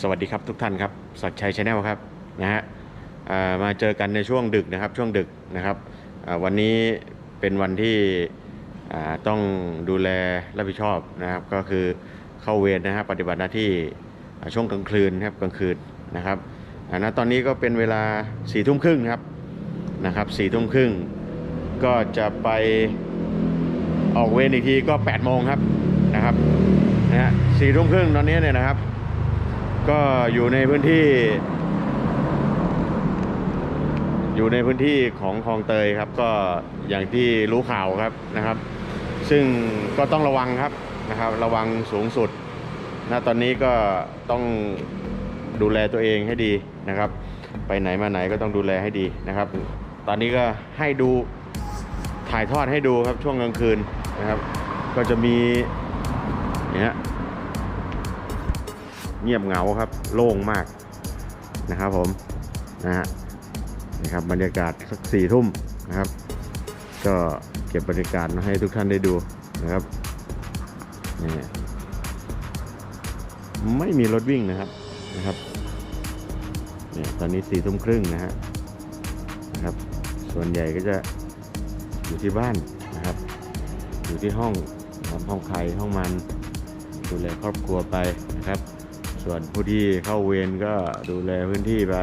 สวัสดีครับทุกท่านครับสักชัยชาแนลครับนะฮะมาเจอกันในช่วงดึกนะครับช่วงดึกนะครับวันนี้เป็นวันที่ต้องดูแลรับผิดชอบนะครับ ก็คือเข้าเวรนะครับปฏิบัติหน้าที่ช่วงกลางคืนครับกลางคืนนะครับอ่าณตอนนี้ก็เป็นเวลาสี่ทุ่มครึ่งครับนะครับสี่ทุ่มครึ่งก็จะไปออกเวรอีกทีก็8ปดโมงครับนะครับนะฮะสี่ทุ่มครึ่งตอนนี้เนี่ยนะครับ ก็อยู่ในพื้นที่ อยู่ในพื้นที่ของคลองเตยครับ ก็อย่างที่รู้ข่าวครับนะครับ ซึ่งก็ต้องระวังครับนะครับ ระวังสูงสุดณตอนนี้ก็ต้องดูแลตัวเองให้ดีนะครับ ไปไหนมาไหนก็ต้องดูแลให้ดีนะครับ ตอนนี้ก็ให้ดูถ่ายทอดให้ดูครับช่วงกลางคืนนะครับ ก็จะมีเนี่ย เงียบเหงาครับ โล่งมากนะครับผมนะฮะนี่ครับบรรยากาศสักสี่ทุ่มนะครับ ก็เก็บบรรยากาศมาให้ทุกท่านได้ดูนะครับนี่ไม่มีรถวิ่งนะครับนะครับเนี่ยตอนนี้สี่ทุ่มครึ่งนะฮะนะครับ ส่วนใหญ่ก็จะอยู่ที่บ้านนะครับ อยู่ที่ห้องนะห้องใครห้องมันดูแลครอบครัวไปนะครับ ส่วนผู้ที่เข้าเวรก็ดูแลพื้นที่ไป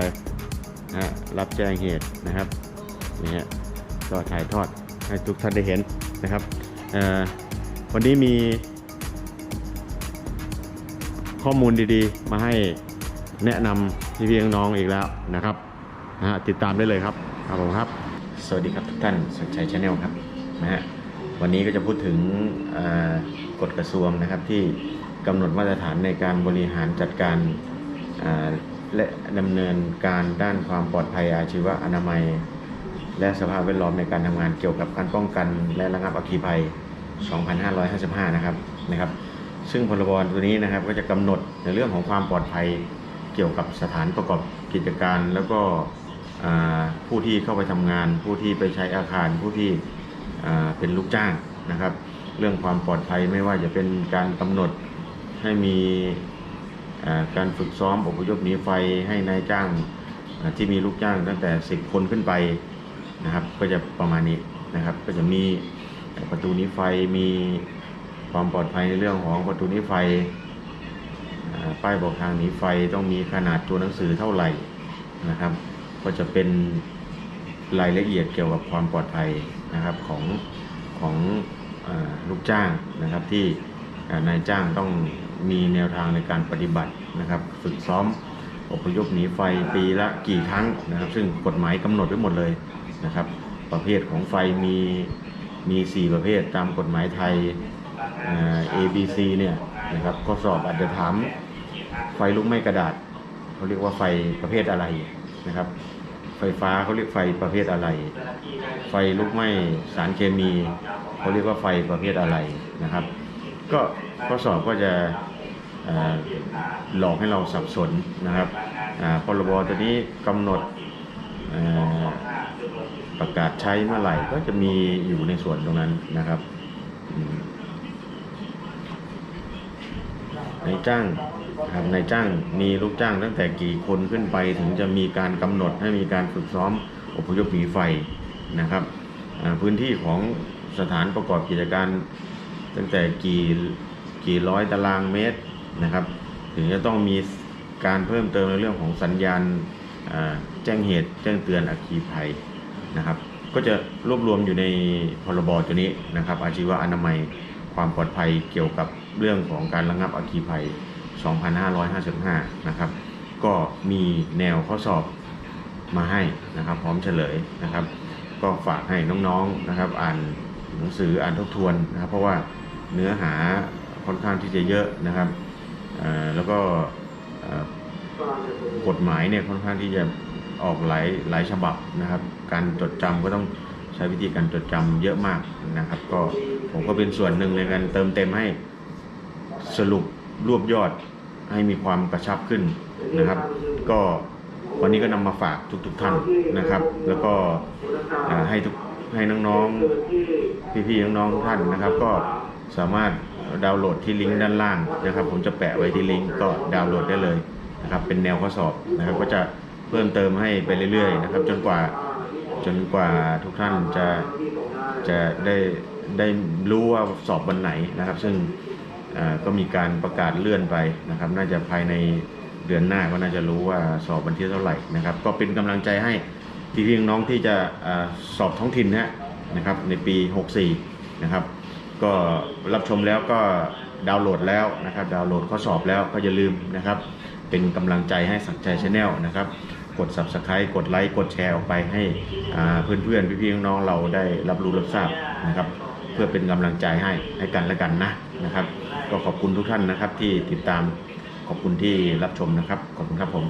นะฮะรับแจ้งเหตุนะครับนี่ฮะก็ถ่ายทอดให้ทุกท่านได้เห็นนะครับวันนี้มีข้อมูลดีๆ มาให้แนะนำพี่ๆน้องๆอีกแล้วนะครับนะฮะติดตามได้เลยครับครับผมครับ สวัสดีครับทุกท่านสัญชัยชาแนลครับนะฮะวันนี้ก็จะพูดถึงกฎกระทรวงนะครับที่ กำหนดมาตรฐานในการบริหารจัดการและดำเนินการด้านความปลอดภัยอาชีวะอนามัย และสภาพแวดล้อมในการทำงานเกี่ยวกับการป้องกัน และระงับอัคคีภัย 2555 นะครับนะครับ ซึ่งพรบตัวนี้นะครับก็จะกำหนดในเรื่องของความปลอดภัยเกี่ยวกับสถานประกอบกิจการ แล้วก็ผู้ที่เข้าไปทำงาน ผู้ที่ไปใช้อาคารผู้ที่เป็นลูกจ้างนะครับ เรื่องความปลอดภัยไม่ว่าจะเป็นการกำหนด ให้มีการฝึกซ้อมอพยพหนีไฟให้นายจ้างที่มีลูกจ้างตั้งแต่ 10 คนขึ้นไปนะครับ ก็จะประมาณนี้นะครับ ก็จะมีประตูหนีไฟมีความปลอดภัยในเรื่องของประตูหนีไฟป้ายบอกทางหนีไฟต้องมีขนาดตัวหนังสือเท่าไหร่นะครับ ก็จะเป็นรายละเอียดเกี่ยวกับความปลอดภัยนะครับของของอลูกจ้างนะครับที่ นายจ้างต้องมีแนวทางในการปฏิบัตินะครับ ฝึกซ้อมอพยพหนีไฟปีละกี่ครั้งนะครับ ซึ่งกฎหมายกำหนดไว้หมดเลยนะครับ ประเภทของไฟมีมี 4 ประเภทตามกฎหมายไทย A B C เนี่ยนะครับข้อสอบอาจจะถามไฟลุกไหม้กระดาษเขาเรียกว่าไฟประเภทอะไรนะครับ ไฟฟ้าเขาเรียกไฟประเภทอะไร ไฟลุกไหม้สารเคมีเขาเรียกว่าไฟประเภทอะไรนะครับ ก็ข้อสอบก็จะหลอกให้เราสับสนนะครับพรบตัวนี้กำหนดประกาศใช้เมื่อไหร่ก็จะมีอยู่ในส่วนตรงนั้นนะครับนายจ้างครับนายจ้างมีลูกจ้างตั้งแต่กี่คนขึ้นไปถึงจะมีการกำหนดให้มีการฝึกซ้อมอพยพหนีไฟนะครับพื้นที่ของสถานประกอบกิจการ ตั้งแต่กี่กี่ร้อยตารางเมตรนะครับ ถึงจะต้องมีการเพิ่มเติมในเรื่องของสัญญาณแจ้งเหตุแจ้งเตือนอัคคีภัยนะครับ ก็จะรวบรวมอยู่ในพรบตัวนี้นะครับ อาชีวะอนามัยความปลอดภัยเกี่ยวกับเรื่องของการระงับอัคคีภัย 2555 นะครับ ก็มีแนวข้อสอบมาให้นะครับ พร้อมเฉลยนะครับ ก็ฝากให้น้องๆนะครับ อ่านหนังสืออ่านทบทวนนะครับ เพราะว่า เนื้อหาค่อนข้างที่จะเยอะนะครับแล้วก็กฎหมายเนี่ยค่อนข้างที่จะออกหลายหลายฉบับนะครับ การจดจำก็ต้องใช้วิธีการจดจำเยอะมากนะครับ ก็ผมก็เป็นส่วนหนึ่งในการเติมเต็มให้สรุปรวบยอดให้มีความกระชับขึ้นนะครับ ก็วันนี้ก็นำมาฝากทุกๆท่านนะครับ แล้วก็ให้ทุกให้น้องๆพี่ๆน้องๆทุกท่านนะครับ ก็ สามารถดาวน์โหลดที่ลิงก์ด้านล่างนะครับ ผมจะแปะไว้ที่ลิงก์ก็ดาวน์โหลดได้เลยนะครับ เป็นแนวข้อสอบนะครับ ก็จะเพิ่มเติมให้ไปเรื่อยๆ นะครับ จนกว่าจนกว่าทุกท่านจะจะได้ได้รู้ว่าสอบวันไหนนะครับ ซึ่งก็มีการประกาศเลื่อนไปนะครับ น่าจะภายในเดือนหน้าก็น่าจะรู้ว่าสอบวันที่เท่าไหร่นะครับ ก็เป็นกำลังใจให้พี่ๆน้องที่จะอาสอบท้องถิ่นนะฮะนะครับ ในปี 64 นะครับ ก็รับชมแล้วก็ดาวน์โหลดแล้วนะครับ ดาวน์โหลดข้อสอบแล้วก็อย่าลืมนะครับ เป็นกำลังใจให้สักใจชาแนลนะครับ กด subscribe กดไลค์กดแชร์ออกไปให้เพื่อนๆพี่ๆน้องๆเราได้รับรู้รับทราบนะครับ เพื่อเป็นกำลังใจให้ให้กันและกันนะนะครับ ก็ขอบคุณทุกท่านนะครับที่ติดตามขอบคุณที่รับชมนะครับ ขอบคุณครับผม